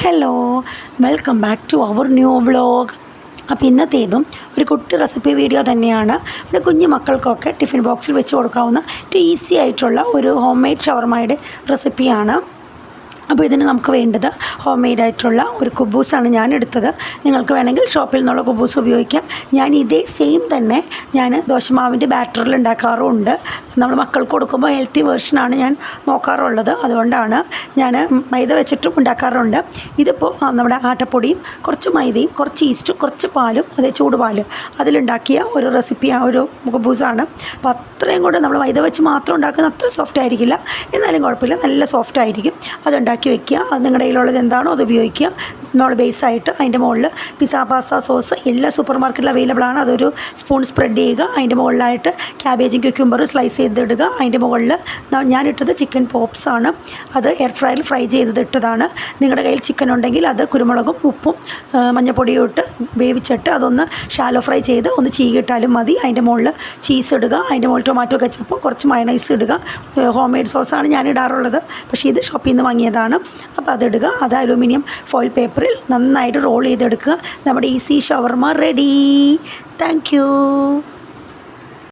Hello welcome back to our new vlog അപ്പോൾ ഇന്നത്തേതും ഒരു കുട്ടി റെസിപ്പി വീഡിയോ തന്നെയാണ്. ഇവിടെ കുഞ്ഞു മക്കൾക്കൊക്കെ ടിഫിൻ ബോക്സിൽ വെച്ച് കൊടുക്കാവുന്ന ഏറ്റവും ഈസി ആയിട്ടുള്ള ഒരു ഹോം മെയ്ഡ് ഷവർമയുടെ റെസിപ്പിയാണ് അപ്പോൾ ഇതിന് നമുക്ക് വേണ്ടത് ഹോം മെയ്ഡ് ആയിട്ടുള്ള ഒരു കുബൂസാണ് ഞാൻ എടുത്തത് നിങ്ങൾക്ക് വേണമെങ്കിൽ ഷോപ്പിൽ നിന്നുള്ള കുബൂസ് ഉപയോഗിക്കാം. ഞാൻ ഇതേ സെയിം തന്നെ ഞാൻ ദോശമാവിന്റെ ബാറ്ററിൽ ഉണ്ടാക്കാറുമുണ്ട്. നമ്മൾ മക്കൾക്ക് കൊടുക്കുമ്പോൾ ഹെൽത്തി വേർഷനാണ് ഞാൻ നോക്കാറുള്ളത്. അതുകൊണ്ടാണ് ഞാൻ മൈദ വെച്ചിട്ടും ഉണ്ടാക്കാറുണ്ട്. ഇതിപ്പോൾ നമ്മുടെ ആട്ടപ്പൊടിയും കുറച്ച് മൈദയും കുറച്ച് ഈസ്റ്റും കുറച്ച് പാലും അതേ ചൂടുപാൽ അതിലുണ്ടാക്കിയ ഒരു റെസിപ്പി ഒരു കുബൂസാണ്. അപ്പോൾ അത്രയും കൂടെ നമ്മൾ മൈദ വെച്ച് മാത്രം ഉണ്ടാക്കുന്ന അത്ര സോഫ്റ്റ് ആയിരിക്കില്ല. എന്നാലും കുഴപ്പമില്ല. നല്ല സോഫ്റ്റ് ആയിരിക്കും. അതുണ്ടാക്കി വെക്കുക. അത് നിങ്ങളുടെ കയ്യിലുള്ളത് എന്താണോ അത് ഉപയോഗിക്കുക. നമ്മൾ ബേസായിട്ട് അതിന്റെ മുകളിൽ പിസ്സ പാസ്ത സോസ് എല്ലാ സൂപ്പർ മാർക്കറ്റിൽ അവൈലബിൾ ആണ്. അതൊരു സ്പൂൺ സ്പ്രെഡ് ചെയ്യുക. അതിന്റെ മുകളിലായിട്ട് ക്യാബേജും ക്യൂക്യൂമ്പർ സ്ലൈസ് ചെയ്തിടുക. അതിന്റെ മുകളിൽ ഞാനിട്ടത് ചിക്കൻ പോപ്സ് ആണ്. അത് എയർ ഫ്രയറിൽ ഫ്രൈ ചെയ്തിട്ടതാണ് നിങ്ങളുടെ കയ്യിൽ ചിക്കൻ ഉണ്ടെങ്കിൽ അത് കുരുമുളകും ഉപ്പും മഞ്ഞപ്പൊടിയും ഇട്ട് വേവിച്ചിട്ട് അതൊന്ന് ഷാലോ ഫ്രൈ ചെയ്ത് ഒന്ന് ചീകിട്ടാലും മതി. അതിന്റെ മുകളിൽ ചീസ് ഇടുക. അതിന്റെ മുകളിൽ ടൊമാറ്റോ കച്ചപ്പ് കുറച്ച് മയണൈസ് ഇടുക. ഹോം മെയ്ഡ് സോസാണ് ഞാൻ ഇടാറുള്ളത് പക്ഷേ ഇത് ഷോപ്പിൽ നിന്ന് വാങ്ങിയതാണ്. അപ്പോൾ അതെടുക്കുക അത് അലൂമിനിയം ഫോയിൽ പേപ്പറിൽ നന്നായിട്ട് റോൾ ചെയ്തെടുക്കുക. നമ്മുടെ ഈസി ഷവർമ റെഡി താങ്ക്